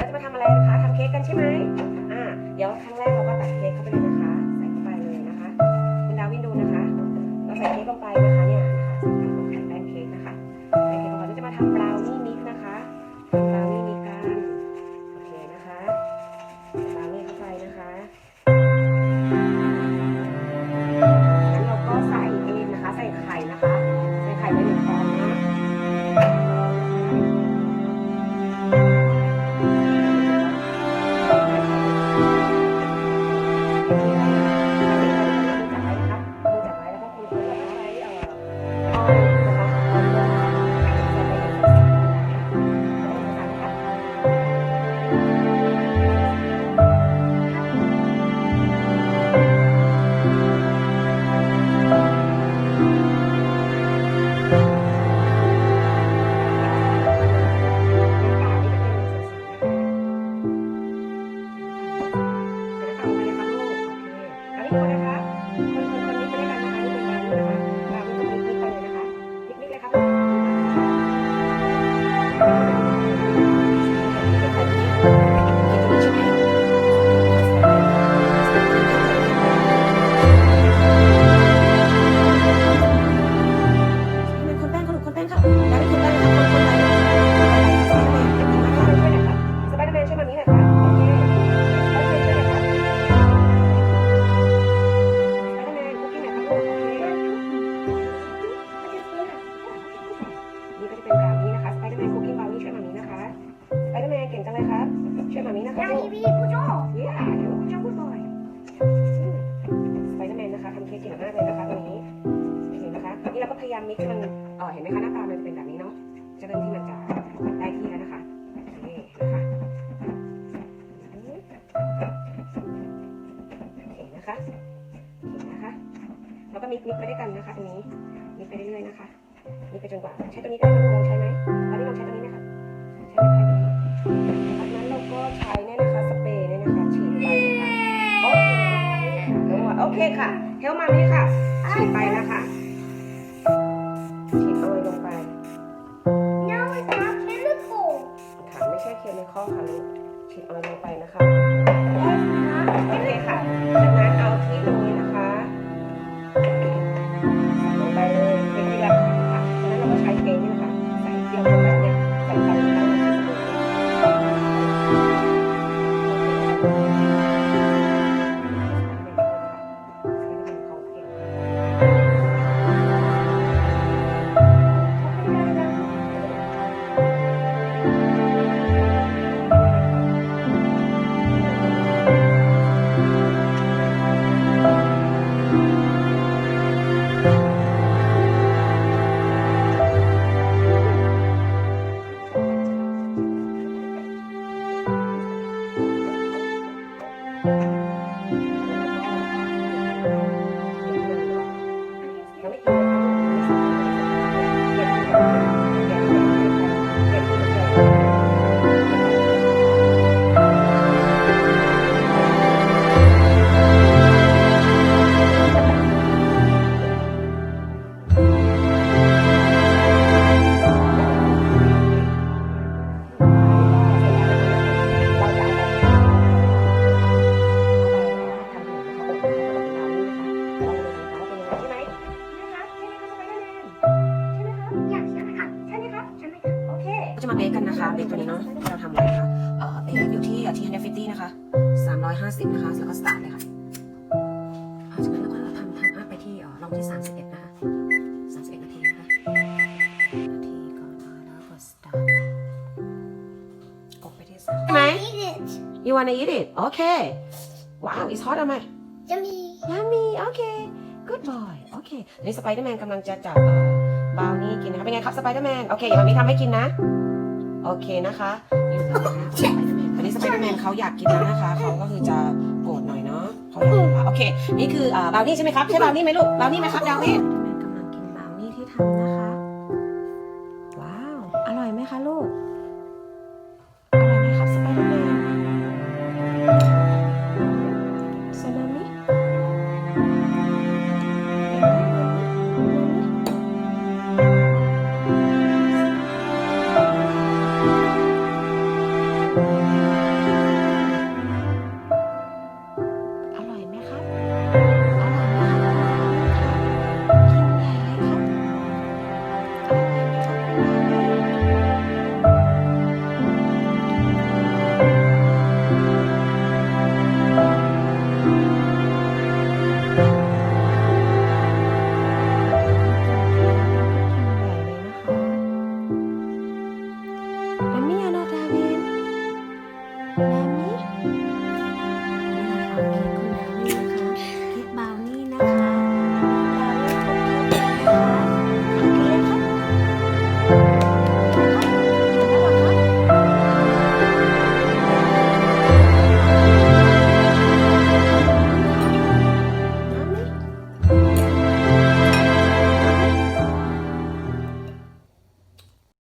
เราจะมาทำอะไรนะคะทำเค้กกันใช่ไหมอ่า เดี๋ยวครั้งแรกเราก็ตัดเค้กเข้าไปเลยนะคะ มิกซ์มิกซ์ไปด้วยกันนะคะตรงนี้มิกซ์ไปเรื่อยๆนะคะมิกซ์ไปจนกว่าใช้ตัวนี้ได้ไหมลองใช้ไหมตอนนี้ลองใช้ตัวนี้ไหมคะใช้ไหมคะจากนั้นเราก็ใช้เนี่ยนะคะสเปรย์เนี่ยนะคะฉีดไปนะคะโอเคโอเคค่ะเฮลมานี่ค่ะฉีดไปนะคะฉีดโรยลงไป No, it's not chemical. ค่ะไม่ใช่เคมีคอลค่ะลูกฉีดโรยลงไปนะคะ มาเบคกันนะคะเบคตัวนี้เนาะที่เราทำไว้นะคะเอ่อเบคอยู่ที่ที่ฮันเดฟิตี้นะคะ350นะคะแล้วก็สตาร์ทเลยค่ะอ่าจากนั้นเราก็ทำทำอัพไปที่เอ่อลองที่31นะคะ31นาทีนะคะนาทีก่อนนะคะแล้วก็สตาร์ทกดไปที่3ใช่ไหม Eat it. You wanna eat it? Okay. Wow, it's hot อะไหม Yummy. Yummy. Okay. Good boy. Okay. นี่สไปเดอร์แมนกำลังจะจับเอ่อบราวนี่กินนะคะเป็นไงครับสไปเดอร์แมนโอเคอย่ามามีทำให้กินนะ โอเคนะคะนี่นะคะสไปเดอร์แมนตอนนี้สไปเดอร์แมนเขาอยากกินแล้วนะคะเขาก็คือจะโกรธหน่อยเนาะเขาอยากกินแล้วโอเค นี่คือเอ่อบราวนี่ใช่ไหมครับใช่บราวนี่ไหมลูกบราวนี่ไหมครับดาวนี่